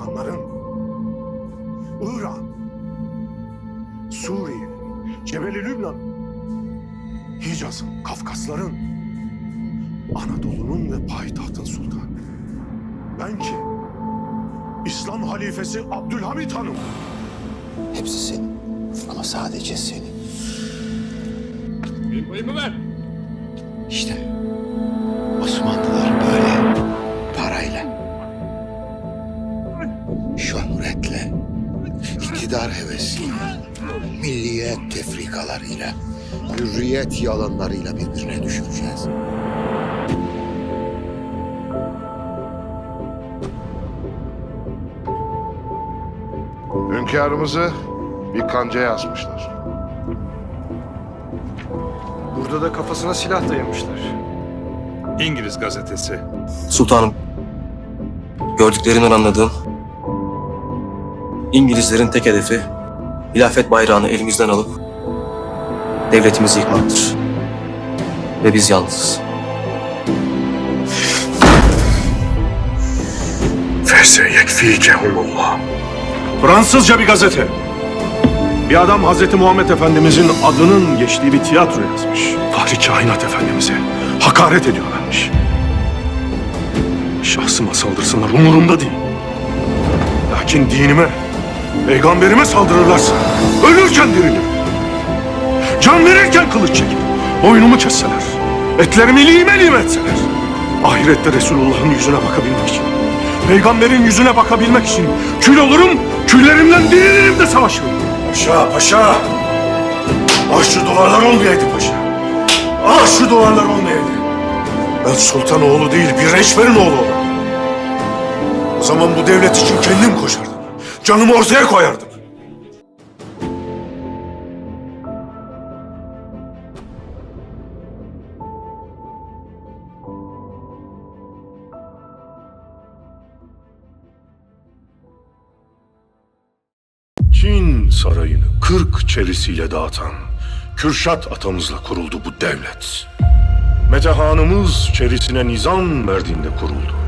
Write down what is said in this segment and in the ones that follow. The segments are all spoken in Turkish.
Balkanların, İran, Suriye, Cebeli Lübnan, Hicaz'ın, Kafkasların, Anadolu'nun ve payitahtın sultanı. Ben ki İslam halifesi Abdülhamit Hanım. Hepsi senin. Ama sadece senin. Benim payımı ver. İşte Osmanlılar iktidar hevesiyle, milliyet tefrikalarıyla, hürriyet yalanlarıyla birbirine düşüreceğiz. Hünkârımızı bir kancaya asmışlar. Burada da kafasına silah dayamışlar. İngiliz gazetesi. Sultanım, gördüklerimden anladığım İngilizlerin tek hedefi hilafet bayrağını elimizden alıp devletimizi yıkmaktır. Ve biz yalnızız. Fransızca bir gazete. Bir adam Hazreti Muhammed Efendimizin adının geçtiği bir tiyatro yazmış. Fahri Kainat Efendimiz'e hakaret ediyorlarmış. Şahsıma saldırsınlar umurumda değil. Lakin dinime, peygamberime saldırırlarsa ölürken dirilirim. Can verirken kılıç çekip boynumu kesseler, etlerimi lime lime etseler. Ahirette Resulullah'ın yüzüne bakabilmek için, peygamberin yüzüne bakabilmek için kül olurum, küllerimden dirilirim de savaşırım. Paşa, paşa! Ah şu duvarlar olmayaydı paşa. Ah şu duvarlar olmayaydı. Ben sultan oğlu değil, bir reşverin oğlu olayım. O zaman bu devlet için kendim koşardım. Canımı ortaya koyardım. Çin sarayını kırk çelisiyle dağıtan Kürşat atamızla kuruldu bu devlet. Metehanımız çerisine nizam verdiğinde kuruldu.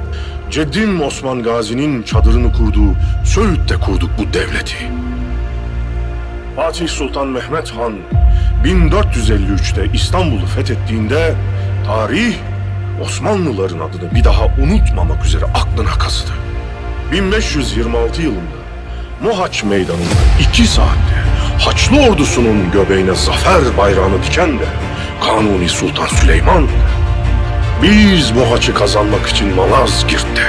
Ceddim Osman Gazi'nin çadırını kurduğu Söğüt'te kurduk bu devleti. Fatih Sultan Mehmet Han 1453'te İstanbul'u fethettiğinde tarih Osmanlıların adını bir daha unutmamak üzere aklına kazıdı. 1526 yılında Mohaç Meydanı'nda iki saatte Haçlı ordusunun göbeğine zafer bayrağını diken de Kanuni Sultan Süleyman. Biz Mohaç'ı kazanmak için Malazgirt'te,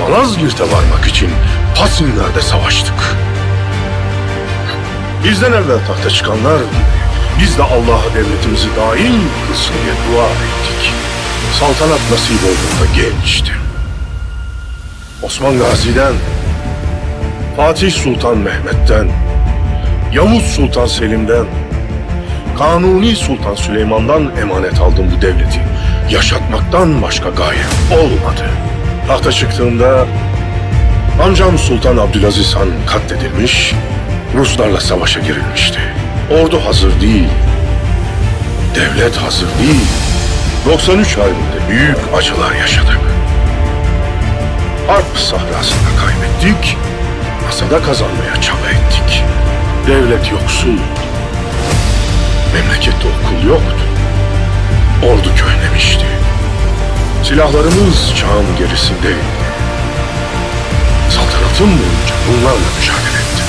Malazgirt'e varmak için Pasinler'de savaştık. Bizden evvel tahta çıkanlar biz de Allah'a devletimizi daim kılsın diye dua ettik. Saltanat nasip olduğunda gençtim. Osman Gazi'den Fatih Sultan Mehmet'ten, Yavuz Sultan Selim'den, Kanuni Sultan Süleyman'dan emanet aldım bu devleti. Yaşatmaktan başka gaye olmadı. Tahta çıktığında amcam Sultan Abdülaziz Han katledilmiş, Ruslarla savaşa girilmişti. Ordu hazır değil, devlet hazır değil. 93 Harbi'nde büyük acılar yaşadık. Harp sahrasında kaybettik, masada kazanmaya çaba ettik. Devlet yoksul. Memlekette okul yoktu. Ordu köylemişti. Silahlarımız çağın gerisindeydi. Saltanatım boyunca bunlarla mücadele ettim.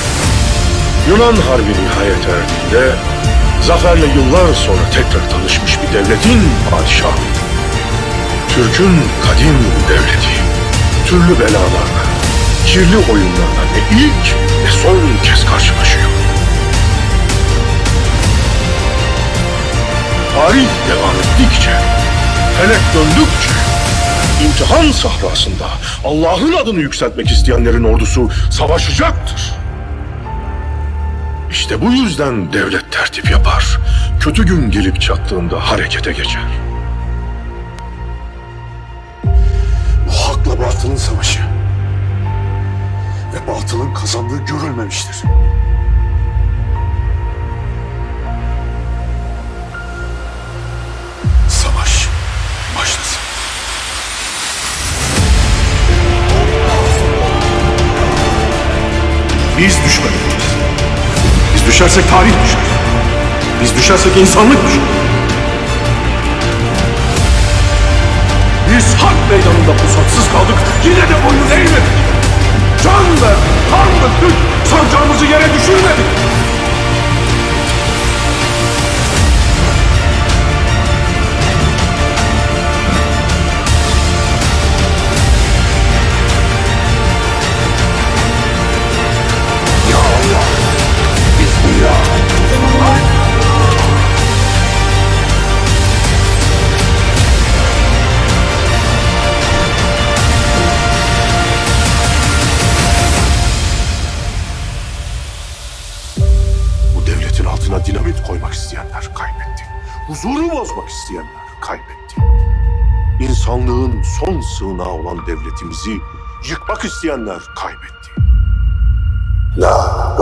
Yunan Harbi nihayet erdiğinde zaferle yıllar sonra tekrar tanışmış bir devletin padişahıydım. Türk'ün kadim devleti, türlü belalarla, kirli oyunlarla ne ilk ne son kez karşılaşıyor. Tarih devam ettikçe, felek döndükçe, imtihan sahrasında Allah'ın adını yükseltmek isteyenlerin ordusu savaşacaktır. İşte bu yüzden devlet tertip yapar. Kötü gün gelip çattığında harekete geçer. Bu hakla batılın savaşı ve batılın kazandığı görülmemiştir. Biz düşmeliyiz. Biz düşersek tarih düşer. Biz düşersek insanlık düşer. Biz harp meydanında pusatsız kaldık. Yine de boyun eğmedik. Can verdik, kan döktük. Sancağımızı yere düşürmedik. Dinamit koymak isteyenler kaybetti. Huzuru bozmak isteyenler kaybetti. İnsanlığın son sığınağı olan devletimizi yıkmak isteyenler kaybetti. La